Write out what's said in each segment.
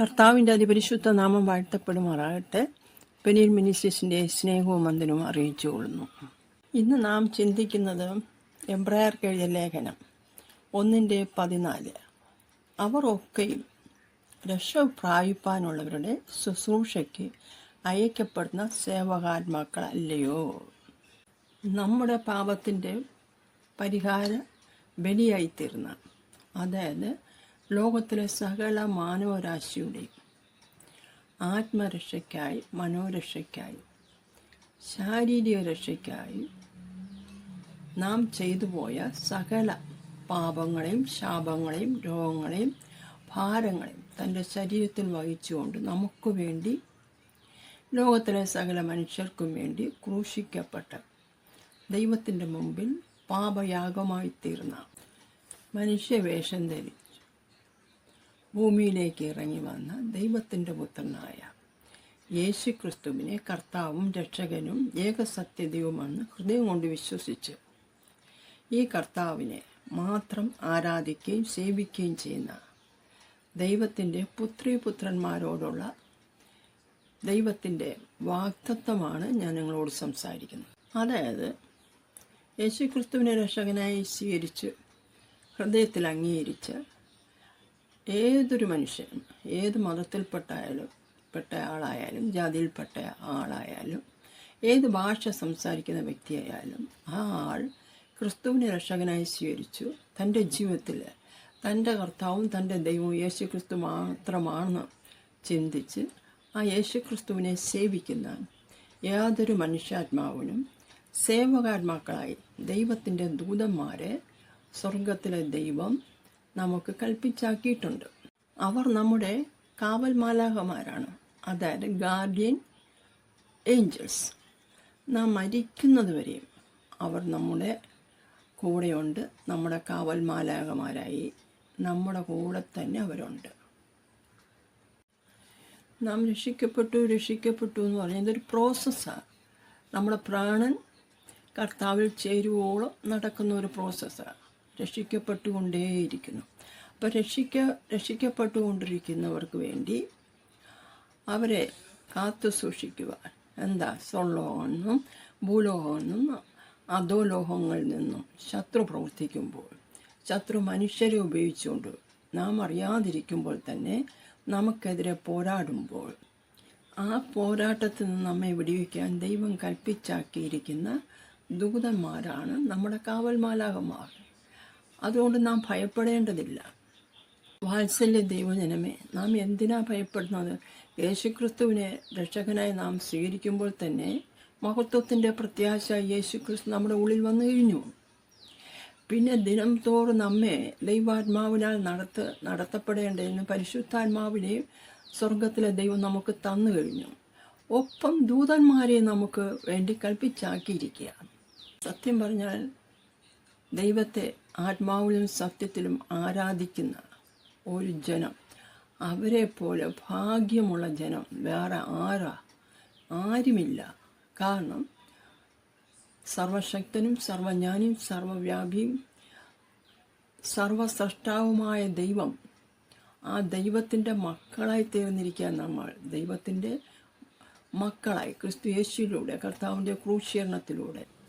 കർത്താവിന്റെ അതിപരിശുദ്ധ നാമം വാഴ്ത്തപ്പെടുമാറാകട്ടെ. പെനീർ മിനിസ്റ്റേഴ്സിന്റെ സ്നേഹവും വന്ദനവും അറിയിച്ചുകൊള്ളുന്നു. ഇന്ന് നാം ചിന്തിക്കുന്നത് എംബ്രയർക്ക് എഴുതിയ ലേഖനം ഒന്നിന്റെ പതിനാല്. അവർ ഒക്കെയും രക്ഷ പ്രാപിപ്പാനുള്ളവരുടെ ശുശ്രൂഷയ്ക്ക് അയക്കപ്പെടുന്ന സേവകാത്മാക്കളല്ലയോ? നമ്മുടെ പാപത്തിന്റെ പരിഹാര ബലിയായിത്തീർന്ന അതായത് ലോകത്തിലെ സകല മാനവരാശിയുടെയും ആത്മരക്ഷയ്ക്കായി മനോരക്ഷയ്ക്കായി ശാരീരിക രക്ഷയ്ക്കായി നാം ചെയ്തു പോയ സകല പാപങ്ങളെയും ശാപങ്ങളെയും രോഗങ്ങളെയും ഭാരങ്ങളെയും തന്റെ ശരീരത്തിൽ വഹിച്ചുകൊണ്ട് നമുക്ക് വേണ്ടി ലോകത്തിലെ സകല മനുഷ്യർക്കും വേണ്ടി ക്രൂശിക്കപ്പെട്ട ദൈവത്തിന്റെ മുമ്പിൽ പാപയാഗമായി തീർന്ന മനുഷ്യവേഷം ധരിച്ച് ഭൂമിയിലേക്ക് ഇറങ്ങി വന്ന ദൈവത്തിന്റെ പുത്രനായ യേശു ക്രിസ്തുവിനെ കർത്താവും രക്ഷകനും ഏകസത്യതയുമെന്ന് ഹൃദയം കൊണ്ട് വിശ്വസിച്ച്. ഈ കർത്താവിനെ മാത്രം ആരാധിക്കുകയും സേവിക്കുകയും ചെയ്യുന്ന ദൈവത്തിന്റെ പുത്രീപുത്രന്മാരോടുള്ള ദൈവത്തിന്റെ വാക്തത്വമാണ് ഞാൻ നിങ്ങളോട് സംസാരിക്കുന്നത്. അതായത് യേശു ക്രിസ്തുവിനെ രക്ഷകനായി സ്വീകരിച്ച് ഹൃദയത്തിൽ അംഗീകരിച്ച് ഏതൊരു മനുഷ്യനും ഏത് മതത്തിൽപ്പെട്ടായാലും പെട്ട ആളായാലും ജാതിയിൽപ്പെട്ട ആളായാലും ഏത് ഭാഷ സംസാരിക്കുന്ന വ്യക്തിയായാലും ആ ആൾ ക്രിസ്തുവിനെ രക്ഷകനായി സ്വീകരിച്ചു. തന്റെ ജീവിതത്തിൽ തന്റെ കർത്താവും തന്റെ ദൈവവും യേശു ക്രിസ്തു മാത്രമാണെന്ന് ചിന്തിച്ച് ആ യേശു ക്രിസ്തുവിനെ സേവിക്കുന്ന യാതൊരു മനുഷ്യാത്മാവിനും സേവകാത്മാക്കളായി ദൈവത്തിന്റെ ദൂതന്മാരെ സ്വർഗത്തിലെ ദൈവം നമുക്ക് കൽപ്പിച്ചാക്കിയിട്ടുണ്ട്. അവർ നമ്മുടെ കാവൽ മാലാഹമാരാണ് അതായത് ഗാർഡിയൻ ഏഞ്ചൽസ്. നാം മരിക്കുന്നത് വരെയും അവർ നമ്മുടെ കൂടെയുണ്ട്. നമ്മുടെ കാവൽ മാലാഹമാരായി നമ്മുടെ കൂടെ തന്നെ അവരുണ്ട്. നാം രക്ഷിക്കപ്പെട്ടു രക്ഷിക്കപ്പെട്ടു എന്ന് പറഞ്ഞാൽ ഇതൊരു പ്രോസസ്സാണ് നമ്മുടെ പ്രാണൻ കർത്താവിൽ ചേരുവോളം നടക്കുന്ന ഒരു പ്രോസസ്സാണ് രക്ഷിക്കപ്പെട്ടുകൊണ്ടേയിരിക്കുന്നു. അപ്പോൾ രക്ഷിക്ക രക്ഷിക്കപ്പെട്ടുകൊണ്ടിരിക്കുന്നവർക്ക് വേണ്ടി അവരെ കാത്തു സൂക്ഷിക്കുക എന്താ സ്വർലോകമെന്നും ഭൂലോകമെന്നും അധോലോഹങ്ങളിൽ നിന്നും ശത്രു പ്രവർത്തിക്കുമ്പോൾ ശത്രു മനുഷ്യരെ ഉപയോഗിച്ചുകൊണ്ട് നാം അറിയാതിരിക്കുമ്പോൾ തന്നെ നമുക്കെതിരെ പോരാടുമ്പോൾ ആ പോരാട്ടത്തിൽ നിന്ന് നമ്മെ വിടിവിക്കാൻ ദൈവം കൽപ്പിച്ചാക്കിയിരിക്കുന്ന ദൂതന്മാരാണ് നമ്മുടെ കാവൽമാലാകന്മാർ. അതുകൊണ്ട് നാം ഭയപ്പെടേണ്ടതില്ല. വാത്സല്യ ദൈവജനമേ നാം എന്തിനാ ഭയപ്പെടുന്നത്? യേശുക്രിസ്തുവിനെ രക്ഷകനായി നാം സ്വീകരിക്കുമ്പോൾ തന്നെ മഹത്വത്തിന്റെ പ്രത്യാശ യേശുക്രിസ്തു നമ്മുടെ ഉള്ളിൽ വന്നു കഴിഞ്ഞു. പിന്നെ ദിനം തോറും നമ്മെ ദൈവാത്മാവിനാൽ നടത്ത് നടത്തപ്പെടേണ്ടതിന് പരിശുദ്ധാത്മാവിനെയും സ്വർഗത്തിലെ ദൈവം നമുക്ക് തന്നു കഴിഞ്ഞു. ഒപ്പം ദൂതന്മാരെ നമുക്ക് വേണ്ടി കൽപ്പിച്ചാക്കിയിരിക്കുക സത്യം പറഞ്ഞാൽ ദൈവത്തെ ആത്മാവിലും സത്യത്തിലും ആരാധിക്കുന്ന ഒരു ജനം. അവരെ പോലെ ഭാഗ്യമുള്ള ജനം വേറെ ആരാ? ആരുമില്ല. കാരണം സർവശക്തനും സർവജ്ഞാനിയും സർവവ്യാപിയും സർവസ്രഷ്ടാവുമായ ദൈവം. ആ ദൈവത്തിന്റെ മക്കളായി തീർന്നിരിക്കുക നമ്മൾ. ദൈവത്തിന്റെ മക്കളായി. ക്രിസ്തു യേശുവിലൂടെ കർത്താവിന്റെ ക്രൂശീകരണത്തിലൂടെ.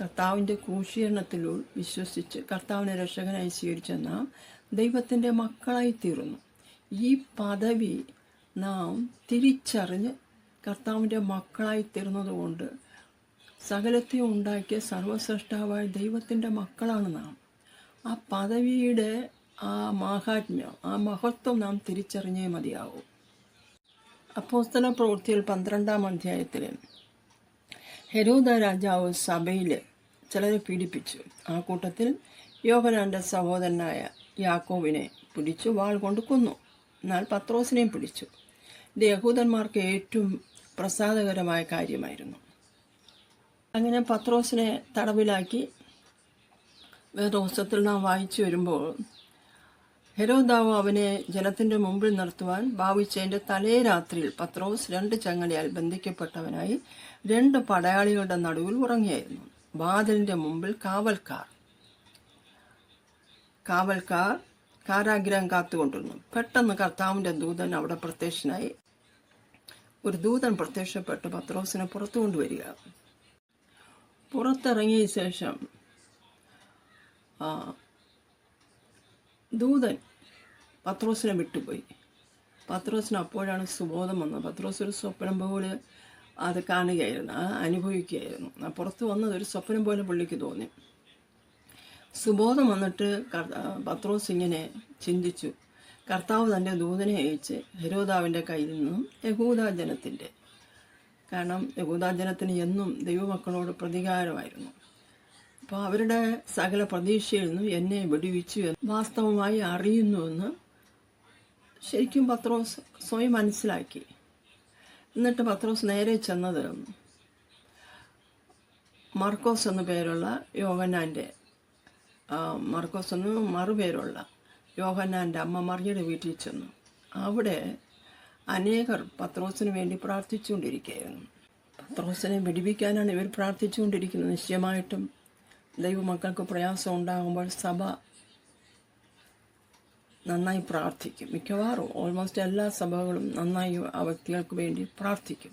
കർത്താവിന്റെ ക്രൂശീകരണത്തിലൂടെ വിശ്വസിച്ച് കർത്താവിനെ രക്ഷകനായി സ്വീകരിച്ച നാം ദൈവത്തിന്റെ മക്കളായി തീർന്നു. ഈ പദവി നാം തിരിച്ചറിഞ്ഞ് കർത്താവിന്റെ മക്കളായി തീർന്നതുകൊണ്ട് സകലത്തെ ഉണ്ടാക്കിയ സർവശ്രേഷ്ഠാവായ ദൈവത്തിന്റെ മക്കളാണ് നാം. ആ പദവിയുടെ ആ മാഹാത്മ്യം ആ മഹത്വം നാം തിരിച്ചറിഞ്ഞേ മതിയാവും. അപ്പോസ്തല പ്രവൃത്തിയിൽ പന്ത്രണ്ടാം അധ്യായത്തിൽ ഹെരോദ രാജാവ് സഭയിൽ ചിലരെ പീഡിപ്പിച്ചു. ആ കൂട്ടത്തിൽ യോഹനാന്റെ സഹോദരനായ യാക്കോവിനെ പിടിച്ചു വാൾ കൊണ്ട് കൊന്നു. എന്നാൽ പത്രോസിനെയും പിടിച്ചു. ഇത് യഹൂദന്മാർക്ക് ഏറ്റവും പ്രസാദകരമായ കാര്യമായിരുന്നു. അങ്ങനെ പത്രോസിനെ തടവിലാക്കി വേദോത്സവത്തിൽ നാം വായിച്ചു വരുമ്പോൾ ഹെരോദാവ് അവനെ ജനത്തിന്റെ മുമ്പിൽ നിർത്തുവാൻ ഭാവിച്ചതിന്റെ തലേ രാത്രിയിൽ പത്രോസ് രണ്ട് ചങ്ങലയാൽ ബന്ധിക്കപ്പെട്ടവനായി രണ്ട് പടയാളികളുടെ നടുവിൽ ഉറങ്ങിയായിരുന്നു. വാതിലിന്റെ മുമ്പിൽ കാവൽക്കാർ. കാവൽക്കാർ കാരാഗ്രഹം കാത്തുകൊണ്ടിരുന്നു. പെട്ടെന്ന് കർത്താവിന്റെ ദൂതൻ അവിടെ പ്രത്യക്ഷനായി. ഒരു ദൂതൻ പ്രത്യക്ഷപ്പെട്ട് പത്രോസിനെ പുറത്തു കൊണ്ടുവരിക. പുറത്തിറങ്ങിയ ശേഷം ദൂതൻ പത്രോസിനെ വിട്ടുപോയി. പത്രോസിന് അപ്പോഴാണ് സുബോധം വന്നത്. പത്രോസ് ഒരു സ്വപ്നം പോലെ അത് കാണുകയായിരുന്നു അത് അനുഭവിക്കുകയായിരുന്നു. പുറത്ത് വന്നത് ഒരു സ്വപ്നം പോലെ പുള്ളിക്ക് തോന്നി. സുബോധം വന്നിട്ട് പത്രോസ് ഇങ്ങനെ ചിന്തിച്ചു. കർത്താവ് തന്റെ ദൂതനെ അയച്ച് ഹരോദാവിന്റെ കയ്യിൽ നിന്നും യഹൂദാജനത്തിന്റെ കാരണം യഹൂദാജനത്തിന് എന്നും ദൈവമക്കളോട് പ്രതികാരമായിരുന്നു. അപ്പോൾ അവരുടെ സകല പ്രതീക്ഷയിൽ നിന്നും എന്നെ വെടിവിച്ചു എന്ന് വാസ്തവമായി അറിയുന്നുവെന്ന് ശരിക്കും പത്രോസ് സ്വയം മനസ്സിലാക്കി. എന്നിട്ട് പത്രോസ് നേരെ ചെന്നത് മർക്കോസ് എന്നു പേരുള്ള യോഹന്നാന്റെ മർക്കോസ് എന്ന് മറുപേരുള്ള യോഹന്നാന്റെ അമ്മ മറിയുടെ വീട്ടിൽ ചെന്നു. അവിടെ അനേകർ പത്രോസിന് വേണ്ടി പ്രാർത്ഥിച്ചുകൊണ്ടിരിക്കുകയായിരുന്നു. പത്രോസിനെ വെടിപ്പിക്കാനാണ് ഇവർ പ്രാർത്ഥിച്ചുകൊണ്ടിരിക്കുന്നത്. നിശ്ചയമായിട്ടും ദൈവമക്കൾക്ക് പ്രയാസം ഉണ്ടാകുമ്പോൾ സഭ നന്നായി പ്രാർത്ഥിക്കും. മിക്കവാറും ഓൾമോസ്റ്റ് എല്ലാ സഭകളും നന്നായി ആ വ്യക്തികൾക്ക് വേണ്ടി പ്രാർത്ഥിക്കും.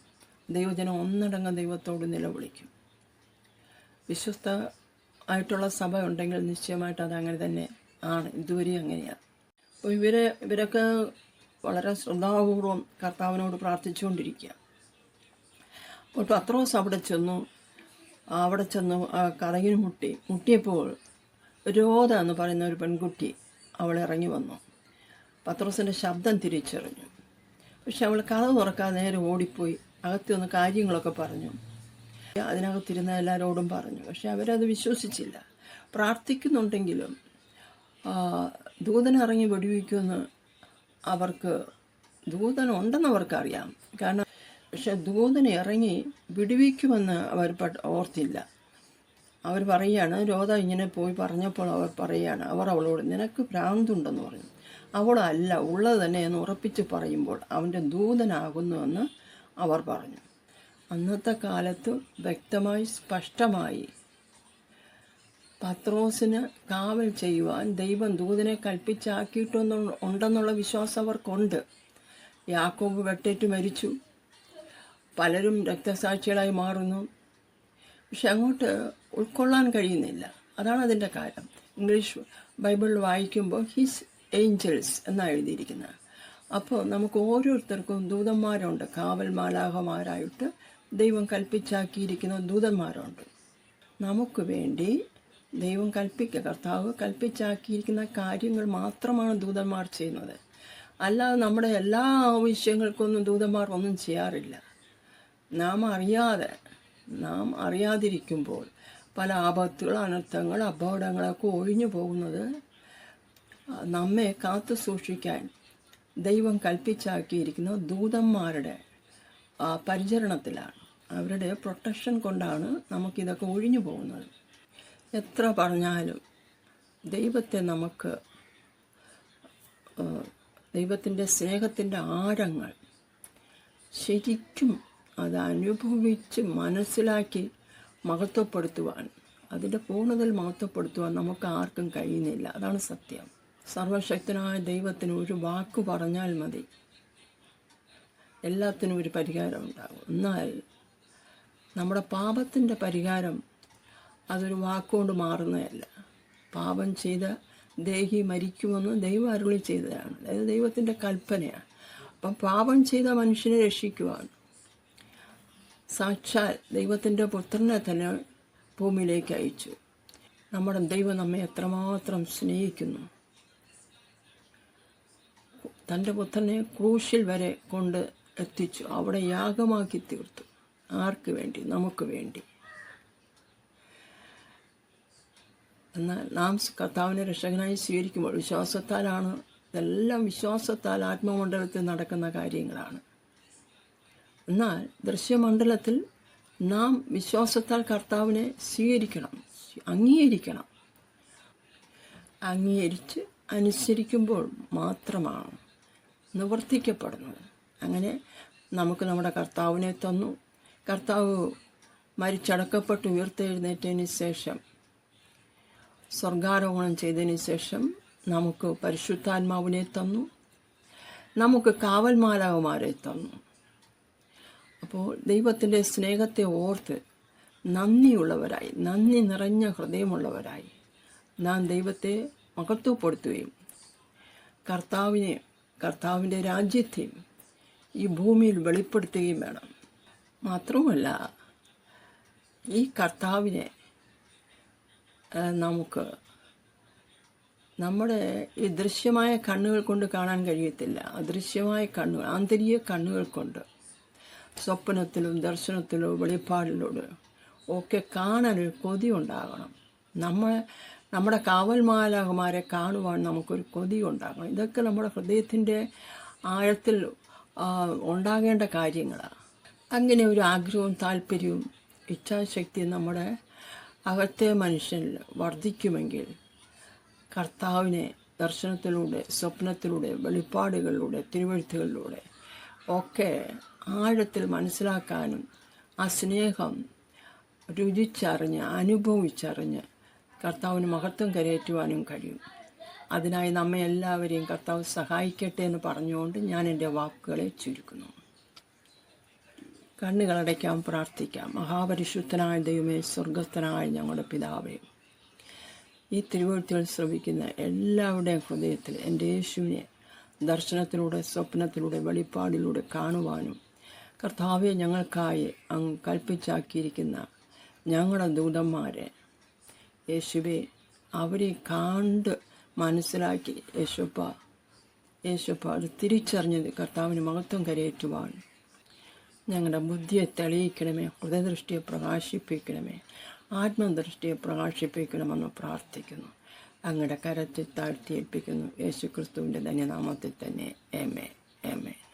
ദൈവജനം ഒന്നടങ്കം ദൈവത്തോട് നിലവിളിക്കും. വിശ്വസ്ത ആയിട്ടുള്ള സഭ ഉണ്ടെങ്കിൽ നിശ്ചയമായിട്ട് അത് അങ്ങനെ തന്നെ ആണ്. ഇതുവരെ അങ്ങനെയാണ്. അപ്പോൾ ഇവരെ ഇവരൊക്കെ വളരെ ശ്രദ്ധാപൂർവം കർത്താവിനോട് പ്രാർത്ഥിച്ചുകൊണ്ടിരിക്കുക. അപ്പോൾ പത്രോസ് അവിടെ ചെന്നു. അവിടെ ചെന്നു ആ കറങ്ങിന് മുട്ടി. മുട്ടിയപ്പോൾ രോധ എന്ന് പറയുന്ന ഒരു പെൺകുട്ടി അവൾ ഇറങ്ങി വന്നു. പത്രോസിന്റെ ശബ്ദം തിരിച്ചറിഞ്ഞു. പക്ഷെ അവൾ കഥ തുറക്കാതെ നേരെ ഓടിപ്പോയി. അകത്തു വന്ന് കാര്യങ്ങളൊക്കെ പറഞ്ഞു. അതിനകത്തിരുന്ന എല്ലാവരോടും പറഞ്ഞു. പക്ഷെ അവരത് വിശ്വസിച്ചില്ല. പ്രാർത്ഥിക്കുന്നുണ്ടെങ്കിലും ദൂതനിറങ്ങി വെടിവെക്കുമെന്ന് അവർക്ക് ദൂതൻ ഉണ്ടെന്ന് അവർക്കറിയാം. കാരണം പക്ഷെ ദൂതനെ ഇറങ്ങി വിടുവിക്കുമെന്ന് അവർ ഓർത്തില്ല. അവർ പറയുകയാണ് രോധ ഇങ്ങനെ പോയി പറഞ്ഞപ്പോൾ അവർ പറയുകയാണ് അവർ അവളോട് നിനക്ക് ഭ്രാന്തുണ്ടെന്ന് പറഞ്ഞു. അവളല്ല ഉള്ളത് തന്നെ എന്ന് ഉറപ്പിച്ച് പറയുമ്പോൾ അവന്റെ ദൂതനാകുന്നുവെന്ന് അവർ പറഞ്ഞു. അന്നത്തെ കാലത്ത് വ്യക്തമായി സ്പഷ്ടമായി പത്രോസിന് കാവൽ ചെയ്യുവാൻ ദൈവം ദൂതനെ കൽപ്പിച്ചാക്കിയിട്ടൊന്നും ഉണ്ടെന്നുള്ള വിശ്വാസം അവർക്കുണ്ട്. യാക്കോബ് വെട്ടേറ്റ് മരിച്ചു. പലരും രക്തസാക്ഷികളായി മാറുന്നു. പക്ഷെ അങ്ങോട്ട് ഉൾക്കൊള്ളാൻ കഴിയുന്നില്ല. അതാണ് അതിന്റെ കാര്യം. ഇംഗ്ലീഷ് ബൈബിൾ വായിക്കുമ്പോൾ ഹിസ് ഏഞ്ചൽസ് എന്നാണ് എഴുതിയിരിക്കുന്നത്. അപ്പോൾ നമുക്ക് ഓരോരുത്തർക്കും ദൂതന്മാരുണ്ട്. കാവൽ മാലാഹമാരായിട്ട് ദൈവം കൽപ്പിച്ചാക്കിയിരിക്കുന്ന ദൂതന്മാരുണ്ട്. നമുക്ക് വേണ്ടി ദൈവം കൽപ്പിക്കുക കർത്താവ് കൽപ്പിച്ചാക്കിയിരിക്കുന്ന കാര്യങ്ങൾ മാത്രമാണ് ദൂതന്മാർ ചെയ്യുന്നത്. അല്ലാതെ നമ്മുടെ എല്ലാ ആവശ്യങ്ങൾക്കൊന്നും ദൂതന്മാർ ഒന്നും ചെയ്യാറില്ല. നാം അറിയാതെ നാം അറിയാതിരിക്കുമ്പോൾ പല ആപത്തുകൾ അനർത്ഥങ്ങൾ അപകടങ്ങളൊക്കെ ഒഴിഞ്ഞു പോകുന്നത് നമ്മെ കാത്തു സൂക്ഷിക്കാൻ ദൈവം കൽപ്പിച്ചാക്കിയിരിക്കുന്ന ദൂതന്മാരുടെ പരിചരണത്തിലാണ്. അവരുടെ പ്രൊട്ടക്ഷൻ കൊണ്ടാണ് നമുക്കിതൊക്കെ ഒഴിഞ്ഞു പോകുന്നത്. എത്ര പറഞ്ഞാലും ദൈവത്തെ നമുക്ക് ദൈവത്തിന്റെ സ്നേഹത്തിന്റെ ആഴങ്ങൾ ശരിക്കും അത് അനുഭവിച്ച് മനസ്സിലാക്കി മഹത്വപ്പെടുത്തുവാൻ അതിന്റെ പൂർണതയിൽ മഹത്വപ്പെടുത്തുവാൻ നമുക്ക് ആർക്കും കഴിയുന്നില്ല. അതാണ് സത്യം. സർവശക്തനായ ദൈവത്തിന് ഒരു വാക്ക് പറഞ്ഞാൽ മതി. എല്ലാത്തിനും ഒരു പരിഹാരം ഉണ്ടാകും എന്നാൽ നമ്മുടെ പാപത്തിന്റെ പരിഹാരം അതൊരു വാക്കുകൊണ്ട് മാറുന്നതല്ല. പാപം ചെയ്ത ദേഹി മരിക്കുമെന്ന് ദൈവം അരുളി ചെയ്തതാണ്. അതായത് ദൈവത്തിന്റെ കൽപ്പനയാണ്. അപ്പം പാപം ചെയ്ത മനുഷ്യനെ രക്ഷിക്കുവാണ് സാക്ഷാൽ ദൈവത്തിന്റെ പുത്രനെ തന്നെ ഭൂമിയിലേക്ക് അയച്ചു. നമ്മുടെ ദൈവം നമ്മെ എത്രമാത്രം സ്നേഹിക്കുന്നു. തന്റെ പുത്രനെ ക്രൂശിൽ വരെ കൊണ്ട് എത്തിച്ചു. അവിടെ യാഗമാക്കി തീർത്തു. ആർക്ക് വേണ്ടി? നമുക്ക് വേണ്ടി. എന്നാൽ നാം കർത്താവിനെ രക്ഷകനായി സ്വീകരിക്കുമ്പോൾ വിശ്വാസത്താലാണ് ഇതെല്ലാം വിശ്വാസത്താൽ ആത്മമണ്ഡലത്തിൽ നടക്കുന്ന കാര്യങ്ങളാണ്. എന്നാൽ ദൃശ്യമണ്ഡലത്തിൽ നാം വിശ്വാസത്താൽ കർത്താവിനെ സ്വീകരിക്കണം അംഗീകരിക്കണം. അംഗീകരിച്ച് അനുസരിക്കുമ്പോൾ മാത്രമാണ് നിവർത്തിക്കപ്പെടുന്നത് അങ്ങനെ നമുക്ക് നമ്മുടെ കർത്താവിനെ തന്നു. കർത്താവ് മരിച്ചടക്കപ്പെട്ട് ഉയർത്തെഴുന്നേറ്റതിന് ശേഷം സ്വർഗാരോഹണം ചെയ്തതിന് ശേഷം നമുക്ക് പരിശുദ്ധാത്മാവിനെ തന്നു. നമുക്ക് കാവൽമാലാകുമാരെ തന്നു. അപ്പോൾ ദൈവത്തിന്റെ സ്നേഹത്തെ ഓർത്ത് നന്ദിയുള്ളവരായി നന്ദി നിറഞ്ഞ ഹൃദയമുള്ളവരായി നാം ദൈവത്തെ മഹത്വപ്പെടുത്തുകയും കർത്താവിനെ കർത്താവിന്റെ രാജ്യത്തെയും ഈ ഭൂമിയിൽ വെളിപ്പെടുത്തുകയും വേണം. മാത്രമല്ല ഈ കർത്താവിനെ നമുക്ക് നമ്മുടെ ഈ ദൃശ്യമായ കണ്ണുകൾ കൊണ്ട് കാണാൻ കഴിയത്തില്ല. അദൃശ്യമായ കണ്ണുകൾ ആന്തരിക കണ്ണുകൾ കൊണ്ട്. സ്വപ്നത്തിലും ദർശനത്തിലും വെളിപ്പാടിലൂടെ ഒക്കെ കാണാനൊരു കൊതി ഉണ്ടാകണം. നമ്മൾ നമ്മുടെ കാവൽമാലാകുമാരെ കാണുവാൻ നമുക്കൊരു കൊതി ഉണ്ടാകണം. ഇതൊക്കെ നമ്മുടെ ഹൃദയത്തിന്റെ ആഴത്തിൽ ഉണ്ടാകേണ്ട കാര്യങ്ങളാണ് അങ്ങനെ ഒരു ആഗ്രഹവും താല്പര്യവും ഇച്ഛാശക്തിയും നമ്മുടെ അകത്തെ മനുഷ്യനിൽ വർദ്ധിക്കുമെങ്കിൽ കർത്താവിനെ ദർശനത്തിലൂടെ സ്വപ്നത്തിലൂടെ വെളിപ്പാടുകളിലൂടെ തിരുവഴുത്തുകളിലൂടെ ഒക്കെ ആഴത്തിൽ മനസ്സിലാക്കാനും ആ സ്നേഹം രുചിച്ചറിഞ്ഞ് അനുഭവിച്ചറിഞ്ഞ് കർത്താവിന് മഹത്വം കരയേറ്റുവാനും കഴിയും. അതിനായി നമ്മെ എല്ലാവരെയും കർത്താവ് സഹായിക്കട്ടെ എന്ന് പറഞ്ഞുകൊണ്ട് ഞാൻ എന്റെ വാക്കുകളെ ചുരുക്കുന്നു. കണ്ണുകളടയ്ക്കാം പ്രാർത്ഥിക്കാം. മഹാപരിശുദ്ധനായ ദൈവമേ സ്വർഗസ്ഥനായ ഞങ്ങളുടെ പിതാവേ ഈ തിരുവഴുത്തുകൾ ശ്രമിക്കുന്ന എല്ലാവരുടെയും ഹൃദയത്തിൽ എന്റെ യേശുവിനെ ദർശനത്തിലൂടെ സ്വപ്നത്തിലൂടെ വെളിപ്പാടിലൂടെ കാണുവാനും കർത്താവെ ഞങ്ങൾക്കായി അങ്ങ് കൽപ്പിച്ചാക്കിയിരിക്കുന്ന ഞങ്ങളുടെ ദൂതന്മാരെ യേശുവെ അവരെ കണ്ട് മനസ്സിലാക്കി യേശുപ്പ യേശുപ്പ അത് തിരിച്ചറിഞ്ഞത് കർത്താവിന് മഹത്വം കരയേറ്റുവാൻ. ഞങ്ങളുടെ ബുദ്ധിയെ തെളിയിക്കണമേ ഹൃദയദൃഷ്ടിയെ പ്രകാശിപ്പിക്കണമേ ആത്മദൃഷ്ടിയെ പ്രകാശിപ്പിക്കണമെന്ന് പ്രാർത്ഥിക്കുന്നു. അങ്ങയുടെ കരത്തിൽ താഴ്ത്തി ഏൽപ്പിക്കുന്നു. യേശു ക്രിസ്തുവിന്റെ ധന്യനാമത്തിൽ തന്നെ. എമേ എമേ